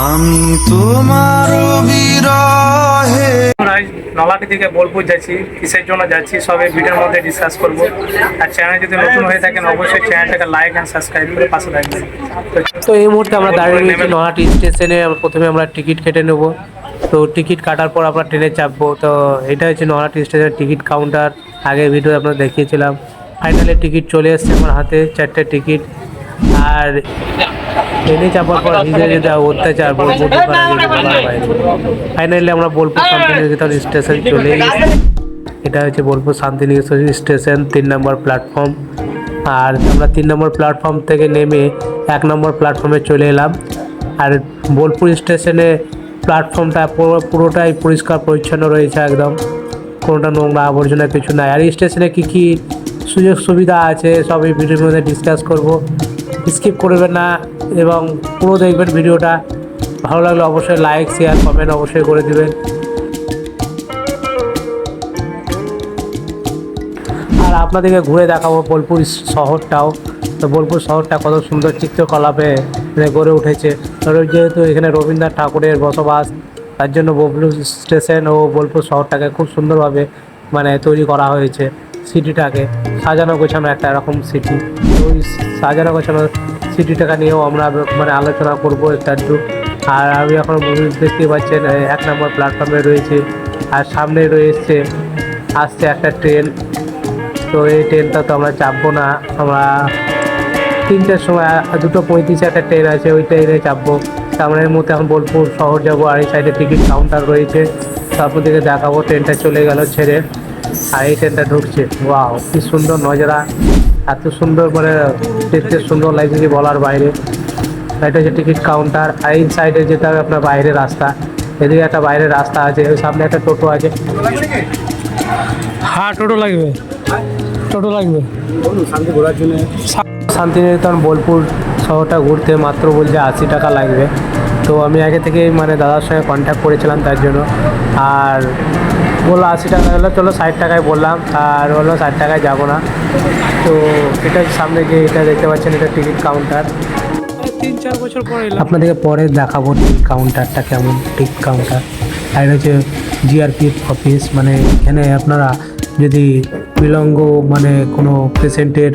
আমি তোমার বিরহে নলাটি থেকে বোলপুর যাচ্ছি কিসের জন্য যাচ্ছি সব এই ভিডিওর মধ্যে ডিসকাস করব। আর চ্যানেল যদি নতুন হয়ে থাকেন অবশ্যই চ্যানেলটাকে লাইক অ্যান্ড সাবস্ক্রাইব করে পাশে থাকবেন। তো এই মুহূর্তে আমরা দাঁড়িয়ে রয়েছি নহাটি স্টেশনে। প্রথমে আমরা টিকিট কেটে নেব। তো টিকিট কাটার পর আমরা ট্রেনে চাপবো। তো এটা হচ্ছে নহাটি স্টেশনের টিকিট কাউন্টার আগে ভিডিও আপনার দেখিয়েছিলাম। ফাইনালি টিকিট চলে এসছে আমার হাতে চারটে টিকিট। আর ট্রেনে চাপার পর নিজে যেটা অত্যাচার বোলপুর ফাইনালি আমরা বোলপুর শান্তিনিকেতন স্টেশন চলে এসেছি এটা হচ্ছে বোলপুর শান্তিনিকেতন স্টেশন তিন নম্বর প্ল্যাটফর্ম। আর আমরা তিন নম্বর প্ল্যাটফর্ম থেকে নেমে এক নম্বর প্ল্যাটফর্মে চলে এলাম। আর বোলপুর স্টেশনে প্ল্যাটফর্মটা পুরো পুরোটাই পরিষ্কার পরিচ্ছন্ন রয়েছে একদম। কোনোটা নোংরা আবর্জনা কিছু নাই। আর এই স্টেশনে কী কী সুযোগ সুবিধা আছে সবই ভিডিওর মধ্যে ডিসকাস করব। স্কিপ করবেন না এবং পুরো দেখবেন ভিডিওটা। ভালো লাগলে অবশ্যই লাইক শেয়ার কমেন্ট অবশ্যই করে দিবেন। আর আপনাদেরকে ঘুরে দেখাবো বোলপুর শহরটাও। তো বোলপুর শহরটা কত সুন্দর চিত্রকলাপে মানে গড়ে উঠেছে। যেহেতু এখানে রবীন্দ্রনাথ ঠাকুরের বসবাস, তার জন্য বোলপুর স্টেশন ও বোলপুর শহরটাকে খুব সুন্দরভাবে মানে তৈরি করা হয়েছে। সিটিটাকে সাজানো গোছানো একটা এরকম সিটি ওই সাজানো গোছানো সিটিটাকে নিয়েও আমরা মানে আলোচনা করব একটু আর আমি এখন দেখতে পাচ্ছেন এক নম্বর প্ল্যাটফর্মে রয়েছে, আর সামনে রয়েছে, আসছে একটা ট্রেন তো এই ট্রেনটা তো আমরা চাপবো না, আমরা তিনটের সময় দুটো পঁয়ত্রিশে একটা ট্রেন আছে, ওই ট্রেনে চাপবো। এর মধ্যে এখন বোলপুর শহর যাব, আর এই সাইডে টিকিট কাউন্টার রয়েছে। তারপর দিকে দেখাবো ট্রেনটা চলে গেল ছেড়ে। আর এই ট্রেনটা ঢুকছে। ওয়াও কি সুন্দর নজরা। এত সুন্দর মানে দেখতে সুন্দর লাগছে যে বলার বাইরে। এটা হচ্ছে টিকিট কাউন্টার। আর এই সাইডে যেতে হবে আপনার বাইরে রাস্তা এদিকে একটা বাইরের রাস্তা আছে ওই সামনে একটা টোটো আছে। হ্যাঁ টোটো লাগবে। টোটো লাগবে। শান্তিনিকেতন বোলপুর শহরটা ঘুরতে মাত্র বলছে আশি টাকা লাগবে। তো আমি আগে থেকেই মানে দাদার সঙ্গে কন্ট্যাক্ট করেছিলাম তার জন্য। আর বলল আশি টাকা হলো চলো ষাট টাকায় বললাম আর বলল ষাট টাকায় যাব না। তো এটা সামনে যে এটা দেখতে পাচ্ছেন এটা টিকিট কাউন্টার তিন চার বছর পরে আপনাদেরকে পরে দেখাবো টিকিট কাউন্টারটা কেমন টিকিট কাউন্টার আর এটা হচ্ছে জিআরপি অফিস মানে এখানে আপনারা যদি বিলঙ্গ মানে কোনো পেশেন্টের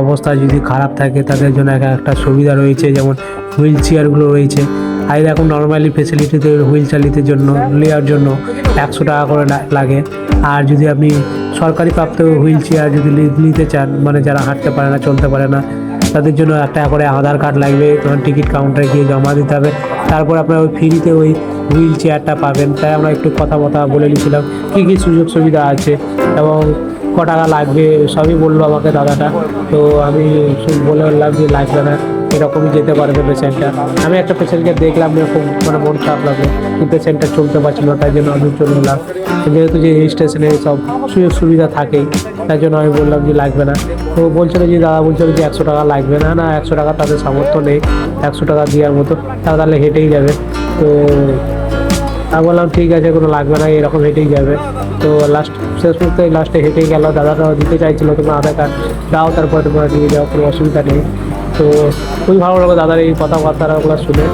অবস্থা যদি খারাপ থাকে তাদের জন্য একটা সুবিধা রয়েছে যেমন হুইল চেয়ারগুলো রয়েছে। আর এখন নর্মালি ফেসিলিটিতে হুইল চালিতের জন্য, নেওয়ার জন্য একশো টাকা করে লাগে। আর যদি আপনি সরকারি প্রাপ্ত হুইল চেয়ার যদি নিতে চান মানে যারা হাঁটতে পারে না, চলতে পারে না, তাদের জন্য একটা করে আধার কার্ড লাগবে তখন টিকিট কাউন্টারে গিয়ে জমা দিতে হবে। তারপর আপনার ওই ফ্রিতে ওই হুইল চেয়ারটা পাবেন। তাই আমরা একটু কথা কথা বলে নিয়েছিলাম, কী কী সুযোগ সুবিধা আছে এবং ক টাকা লাগবে, সবই বলল আমাকে দাদাটা। তো আমি বলে বললাম যে লাগবে না। এরকমই যেতে পারবে পেশেন্টটা আমি একটা পেশেন্টকে দেখলাম খুব মানে মন খারাপ লাগল, কিন্তু পেশেন্টটা চলতে পারছিল না, তাই জন্য আমি চলে এলাম। যেহেতু যে হিল স্টেশনে সব সুযোগ সুবিধা থাকেই, তাই জন্য আমি বললাম যে লাগবে না। তো বলছিল যে, দাদা বলছিল যে একশো টাকা লাগবে না না, একশো টাকা তাদের সামর্থ্য নেই, একশো টাকা দেওয়ার মতো, তারা তাহলে হেঁটেই যাবে। তো আমি বললাম, ঠিক আছে, কোনো লাগবে না, এরকম হেঁটেই যাবে। তো লাস্ট শেষ মুহূর্তে লাস্টে হেঁটেই গেল, দাদাটাও দিতে চাইছিলো তোমার আধার কার্ড দাও তারপরে তোমরা নিয়ে যাও, কোনো অসুবিধা নেই। তো খুবই ভালো লাগল দাদার এই কথাবার্তাগুলো শুনে।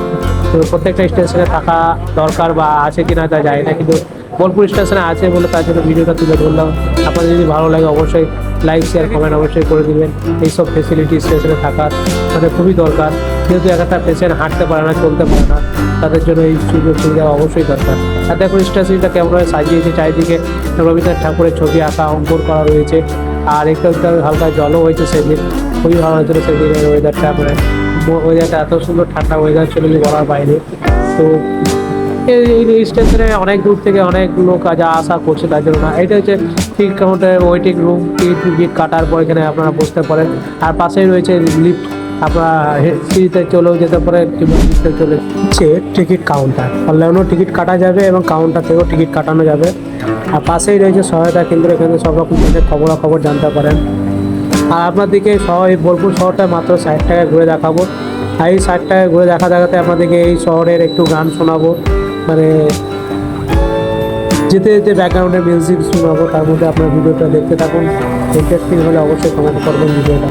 তো প্রত্যেকটা স্টেশনে থাকা দরকার বা আছে কি না তা যায় না, কিন্তু বোলপুর স্টেশনে আছে বলে তার জন্য ভিডিওটা তুলে ধরলাম। আপনাদের যদি ভালো লাগে অবশ্যই লাইক শেয়ার কমেন্ট অবশ্যই করে দেবেন। এইসব ফেসিলিটি স্টেশনে থাকার মানে খুবই দরকার। যেহেতু একটা পেশেন্ট হাঁটতে পারে না, চলতে পারে না, তাদের জন্য এই সুযোগ সুবিধা অবশ্যই দরকার। আর দেখো স্টেশনটা কেমনভাবে সাজিয়েছে চারিদিকে। রবীন্দ্রনাথ ঠাকুরের ছবি আঁকা, অঙ্কন করা রয়েছে। আর একটু হালকা জলও হয়েছে সেদিন। খুবই ভালো হয়েছিল সেদিনের ওয়েদারটা মানে ওয়েদারটা এত সুন্দর ঠান্ডা ওয়েদার ছিল যে বলার বাইরে। তো এই স্টেশনে অনেক দূর থেকে অনেক লোক যা আসা করছে তার জন্য। এটা হচ্ছে ticket counter waiting room ticket কাটার পর এখানে আপনারা বসতে পারেন। আর পাশেই রয়েছে লিফট আপনারা সিঁড়িতে চলেও যেতে পারেন কিংবা লিফটে চলে হচ্ছে টিকিট কাউন্টার। অনলাইনেও টিকিট কাটা যাবে এবং কাউন্টার থেকেও টিকিট কাটানো যাবে। আর পাশেই রয়েছে সহায়তা কেন্দ্র, এখানে সব রকম খবরাখবর জানতে পারেন। আর আপনাদেরকে শহর এই বোলপুর শহরটা মাত্র ষাট টাকায় ঘুরে দেখাবো। আর এই ষাট টাকায় ঘুরে দেখা দেখাতে আপনাদেরকে এই শহরের একটু গান শোনাবো। মানে যেতে যেতে ব্যাকগ্রাউন্ডে মিউজিক শোনাবো। তার মধ্যে আপনার ভিডিওটা দেখতে থাকুন। ইন্টারেস্টিং হলে অবশ্যই কমেন্ট করবেন ভিডিওটা।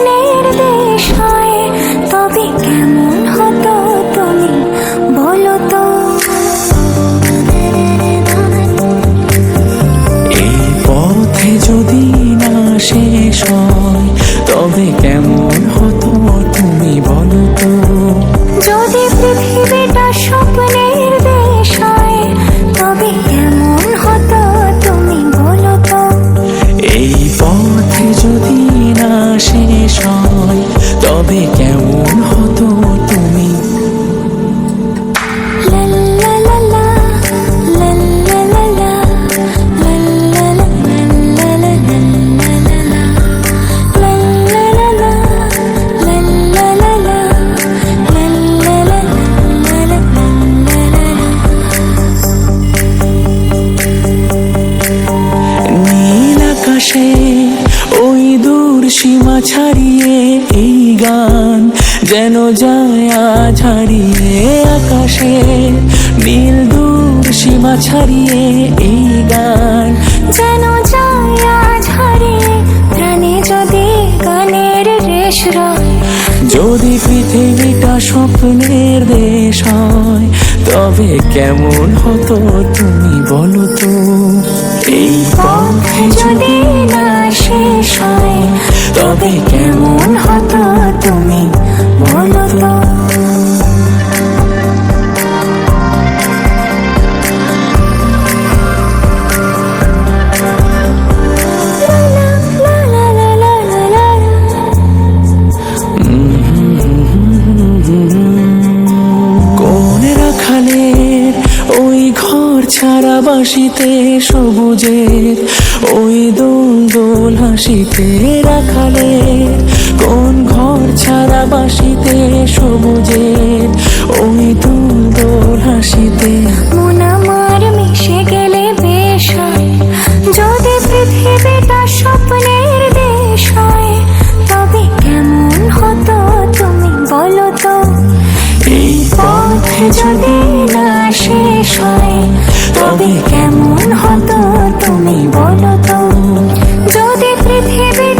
শেষ হয় তবে কেমন হতো তুমি বলো তো? যদি ছাড়িয়ে এই গান যেন আজ হারিয়ে আকাশে। নীল দূর সীমা ছাড়িয়ে এই গান যেন হারিয়ে প্রাণে যদি গানের রেশ যদি পৃথিবীটা স্বপ্নের দেশ হয়, তবে কেমন হতো তুমি বলো তো? এই পথে যদি না তবে কেমন ছাড়া বাসিতে সবুজের ওই দোল হাসিতে রাখালে কোন ঘর ছাড়া বাসিতে সবুজের। না শেষ হয়। তবে কেমন হতো তুমি বলো তো? যদি পৃথিবীটা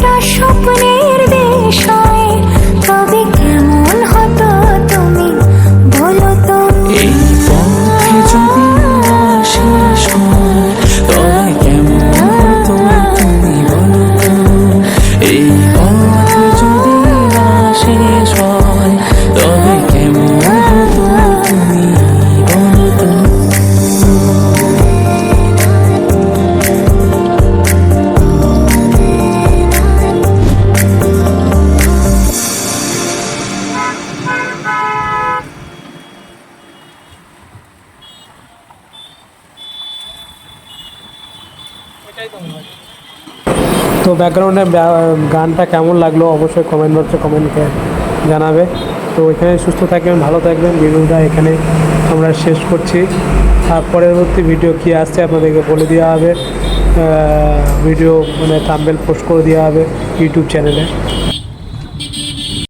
ব্যাকগ্রাউন্ডে গানটা কেমন লাগল অবশ্যই কমেন্ট বক্সে কমেন্টকে জানাবে। তো এখানে সুস্থ থাকবেন, ভালো থাকবেন। ভিডিওটা এখানে আমরা শেষ করছি। আর পরবর্তী ভিডিও কী আসছে আপনাদেরকে বলে দেওয়া হবে। ভিডিও মানে থাম্বেল পোস্ট করে দেওয়া হবে ইউটিউব চ্যানেলে